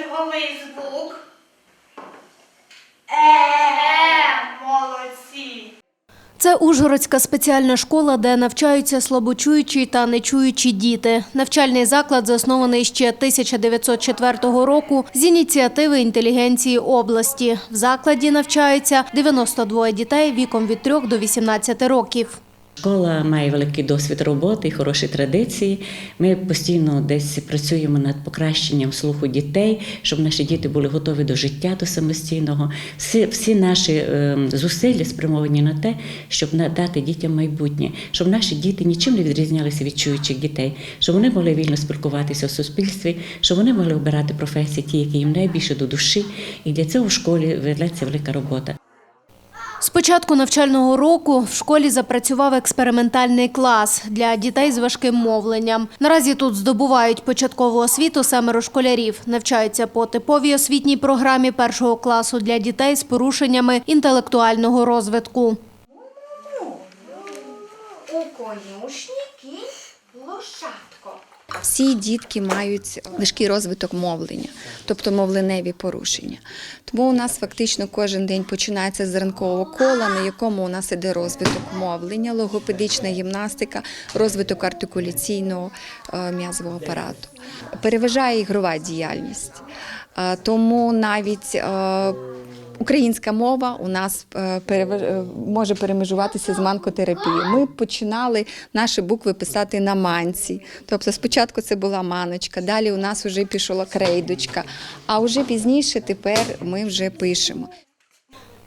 черговий звук. Е. Це Ужгородська спеціальна школа, де навчаються слабочуючі та нечуючі діти. Навчальний заклад заснований ще 1904 року з ініціативи інтелігенції області. В закладі навчаються 92 дітей віком від 3 до 18 років. Школа має великий досвід роботи і хороші традиції. Ми постійно десь працюємо над покращенням слуху дітей, щоб наші діти були готові до життя до самостійного. Всі, всі наші е, зусилля спрямовані на те, щоб надати дітям майбутнє, щоб наші діти нічим не відрізнялися від чуючих дітей, щоб вони могли вільно спілкуватися в суспільстві, щоб вони могли обирати професії, ті, які їм найбільше до душі. І для цього в школі ведеться велика робота. З початку навчального року в школі запрацював експериментальний клас для дітей з важким мовленням. Наразі тут здобувають початкову освіту семеро школярів. Навчаються по типовій освітній програмі першого класу для дітей з порушеннями інтелектуального розвитку. У конюшні кінь лошадко. Всі дітки мають важкий розвиток мовлення, тобто мовленеві порушення. Тому у нас фактично кожен день починається з ранкового кола, на якому у нас іде розвиток мовлення, логопедична гімнастика, розвиток артикуляційного е, м'язового апарату. Переважає ігрова діяльність. Е, Тому навіть е, Українська мова у нас е, е, може перемежуватися з манкотерапією. Ми починали наші букви писати на манці. Тобто спочатку це була маночка, далі у нас вже пішла крейдочка, а вже пізніше тепер ми вже пишемо.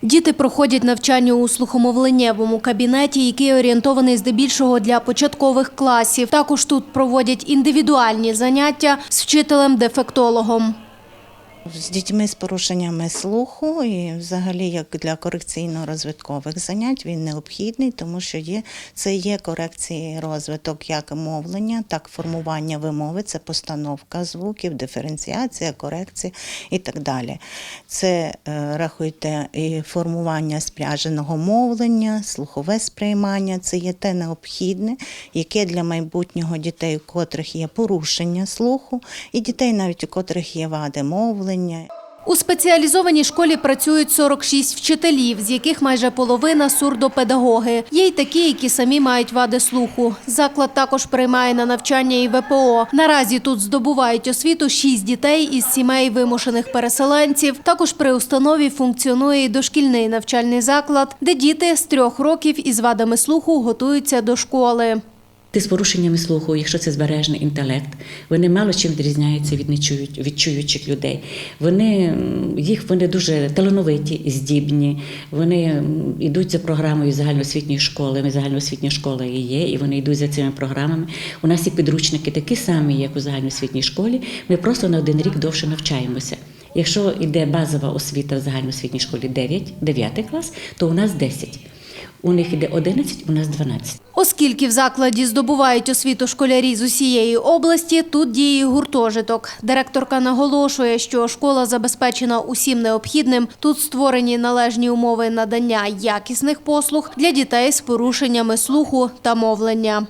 Діти проходять навчання у слухомовленнєвому кабінеті, який орієнтований здебільшого для початкових класів. Також тут проводять індивідуальні заняття з вчителем-дефектологом. З дітьми з порушеннями слуху і взагалі як для корекційно-розвиткових занять він необхідний, тому що є, це є корекції розвиток як мовлення, так формування вимови, це постановка звуків, диференціація, корекція і так далі. Це е, рахуйте і формування спряженого мовлення, слухове сприймання, це є те необхідне, яке для майбутнього дітей, у котрих є порушення слуху, і дітей, навіть у котрих є вади мовлення. У спеціалізованій школі працюють 46 вчителів, з яких майже половина сурдопедагоги. Є й такі, які самі мають вади слуху. Заклад також приймає на навчання і ВПО. Наразі тут здобувають освіту 6 дітей із сімей вимушених переселенців. Також при установі функціонує і дошкільний навчальний заклад, де діти з трьох років із вадами слуху готуються до школи. Ти з порушеннями слуху, якщо це збережений інтелект, вони мало чим відрізняються від нечують, від чуючих людей. Вони їх вони дуже талановиті, здібні. Вони йдуть за програмою загальноосвітньої школи. Загальноосвітня школа і є, і вони йдуть за цими програмами. У нас і підручники такі самі, як у загальноосвітній школі. Ми просто на один рік довше навчаємося. Якщо йде базова освіта в загальноосвітній школі 9, 9 клас, то у нас 10. У них йде 11, у нас 12. Оскільки в закладі здобувають освіту школярі з усієї області, тут діє гуртожиток. Директорка наголошує, що школа забезпечена усім необхідним. Тут створені належні умови надання якісних послуг для дітей з порушеннями слуху та мовлення.